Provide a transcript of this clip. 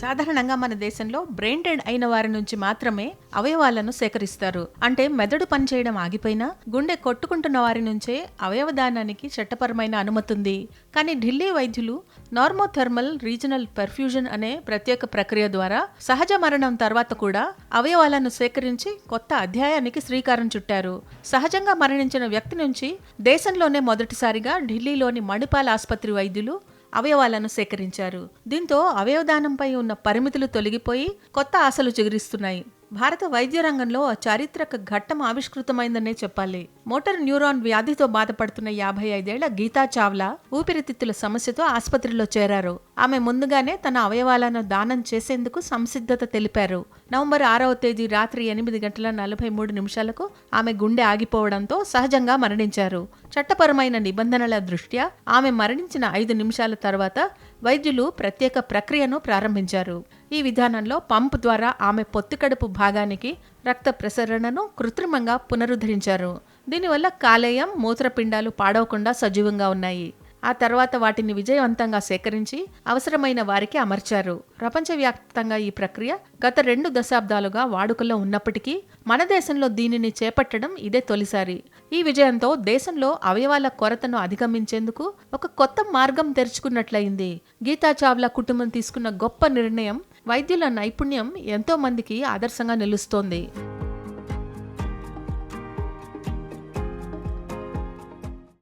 సాధారణంగా మన దేశంలో బ్రెయిన్ డెడ్ అయిన వారి నుంచి మాత్రమే అవయవాలను సేకరిస్తారు. అంటే మెదడు పనిచేయడం ఆగిపోయినా గుండె కొట్టుకుంటున్న వారి నుంచే అవయవదానానికి చట్టపరమైన అనుమతి ఉంది కానీ ఢిల్లీ వైద్యులు నార్మోథెర్మల్ రీజనల్ పెర్ఫ్యూజన్ అనే ప్రత్యేక ప్రక్రియ ద్వారా సహజ మరణం తర్వాత కూడా అవయవాలను సేకరించి కొత్త అధ్యాయానికి శ్రీకారం చుట్టారు. సహజంగా మరణించిన వ్యక్తి నుంచి దేశంలోనే మొదటిసారిగా ఢిల్లీలోని మణిపాల్ ఆసుపత్రి వైద్యులు అవయవాలను సేకరించారు. దీంతో అవయవదానంపై ఉన్న పరిమితులు తొలగిపోయి కొత్త ఆశలు చిగురిస్తున్నాయి. భారత వైద్య రంగంలో చారిత్రక ఘట్టం ఆవిష్కృతమైందనే చెప్పాలి. మోటార్ న్యూరాన్ వ్యాధితో బాధపడుతున్న యాభై ఐదేళ్ళ గీతా చావ్లా ఊపిరితిత్తుల సమస్యతో ఆసుపత్రిలో చేరారు. ఆమె ముందుగానే తన అవయవాలను దానం చేసేందుకు సంసిద్ధత తెలిపారు. నవంబర్ ఆరవ తేదీ రాత్రి ఎనిమిది గంటల నలభై మూడు నిమిషాలకు ఆమె గుండె ఆగిపోవడంతో సహజంగా మరణించారు. చట్టపరమైన నిబంధనల దృష్ట్యా ఆమె మరణించిన ఐదు నిమిషాల తర్వాత వైద్యులు ప్రత్యేక ప్రక్రియను ప్రారంభించారు. ఈ విధానంలో పంప్ ద్వారా ఆమె పొత్తికడుపు భాగానికి రక్త ప్రసరణను కృత్రిమంగా పునరుద్ధరించారు. దీనివల్ల కాలేయం మూత్రపిండాలు పాడవకుండా సజీవంగా ఉన్నాయి. ఆ తర్వాత వాటిని విజయవంతంగా సేకరించి అవసరమైన వారికి అమర్చారు. ప్రపంచవ్యాప్తంగా ఈ ప్రక్రియ గత రెండు దశాబ్దాలుగా వాడుకలో ఉన్నప్పటికీ మన దేశంలో దీనిని చేపట్టడం ఇదే తొలిసారి. ఈ విజయంతో దేశంలో అవయవాల కొరతను అధిగమించేందుకు ఒక కొత్త మార్గం తెరుచుకున్నట్లయింది. గీతా చావ్లా కుటుంబం తీసుకున్న గొప్ప నిర్ణయం వైద్యుల నైపుణ్యం ఎంతో మందికి ఆదర్శంగా నిలుస్తోంది.